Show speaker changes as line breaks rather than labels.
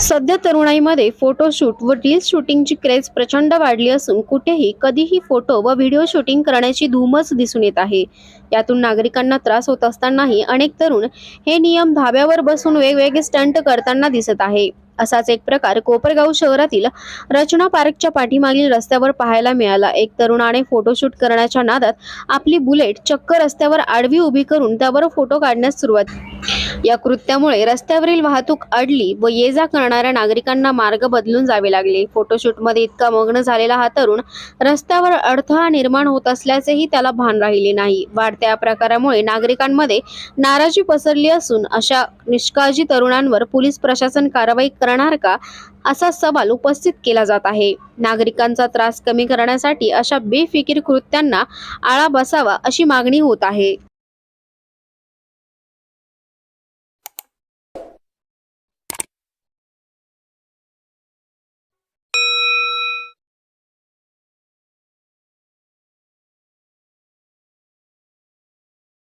सध्या तरुणाईमध्ये फोटोशूट व रील्स शूटिंगची क्रेज प्रचंड वाढली असून कुठेही कधीही फोटो व व्हिडिओ शूटिंग करण्याची धूमच दिसून येत आहे. यातून नागरिकांना त्रास होत असतानाही अनेक तरुण हे नियम धाब्यावर बसून वेगवेगळे स्टंट करताना दिसत आहे. असाच एक प्रकार कोपरगाव शहरातील रचना पार्कच्या पाठीमागील रस्त्यावर पाहायला मिळाला. एक तरुणाने फोटोशूट करण्याच्या नादात आपली बुलेट चक्क रस्त्यावर आडवी उभी करून त्यावर फोटो काढण्यास सुरुवात या कृत्यामुळे रस्त्यावरील वाहतूक अडली व ये जा करणाऱ्या नागरिकांना मार्ग बदलून जावे लागले. फोटोशूटमध्ये इतका मग्न झालेला हा तरुण रस्त्यावर अडथळा निर्माण होत असल्याचेही त्याला भान राहिले नाही. वाढत्या प्रकारामुळे नागरिकांमध्ये नाराजी पसरली असून अशा निष्काळजी तरुणांवर पोलीस प्रशासन कारवाई करणार का असा सवाल उपस्थित केला जात आहे. नागरिकांचा त्रास कमी करण्यासाठी अशा बेफिकीर कृत्यांना आळा बसावा अशी मागणी होत आहे.